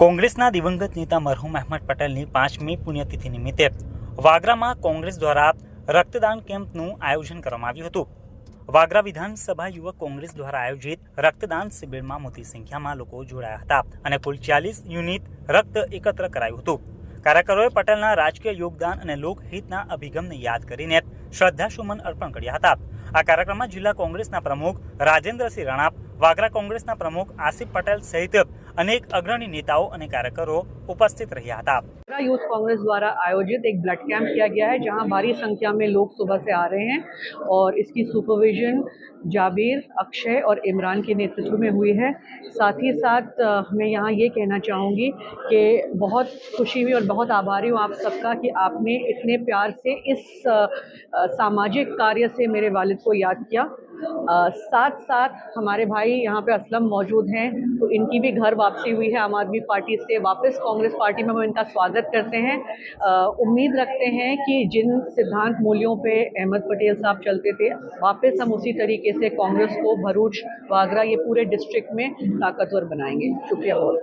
કોંગ્રેસના દિવંગત નેતા મરહુમ અહેમદ પટેલની પાંચમી પુણ્યતિથિ નિમિત્તે વાગરામાં કોંગ્રેસ દ્વારા રક્તદાન કેમ્પનું આયોજન કરવામાં આવ્યું હતું. વાગરા વિધાનસભા યુવક કોંગ્રેસ દ્વારા આયોજિત રક્તદાન શિબિરમાં મોટી સંખ્યામાં લોકો જોડાયા હતા અને કુલ ચાલીસ યુનિટ રક્ત એકત્ર કરાયું હતું. કાર્યકરોએ પટેલના રાજકીય યોગદાન અને લોકહિતના અભિગમને યાદ કરીને શ્રદ્ધાસુમન અર્પણ કર્યા હતા. આ जिला જિલ્લા કોંગ્રેસના પ્રમુખ રાજેન્દ્રસિંહ રણાપ, વાગરા કોંગ્રેસના પ્રમુખ આસિફ પટેલ સહિત અનેક અગ્રણી નેતાઓ અને કાર્યકરો ઉપસ્થિત રહ્યા હતા. यूथ कांग्रेस द्वारा आयोजित एक ब्लड कैंप किया गया है, जहाँ भारी संख्या में लोग सुबह से आ रहे हैं और इसकी सुपरविजन जाबीर, अक्षय और इमरान के नेतृत्व में हुई है। साथ ही साथ मैं यहाँ ये कहना चाहूँगी कि बहुत खुशी हुई और बहुत आभारी हूँ आप सबका कि आपने इतने प्यार से इस सामाजिक कार्य से मेरे वालिद को याद किया। अ, साथ साथ हमारे भाई यहाँ पे असलम मौजूद हैं तो इनकी भी घर वापसी हुई है। आम आदमी पार्टी से वापस कांग्रेस पार्टी में हम इनका स्वागत करते हैं। उम्मीद रखते हैं कि जिन सिद्धांत मूल्यों पे अहमद पटेल साहब चलते थे वापस हम उसी तरीके से कांग्रेस को भरूच वागरा ये पूरे डिस्ट्रिक्ट में ताकतवर बनाएँगे। शुक्रिया बहुत।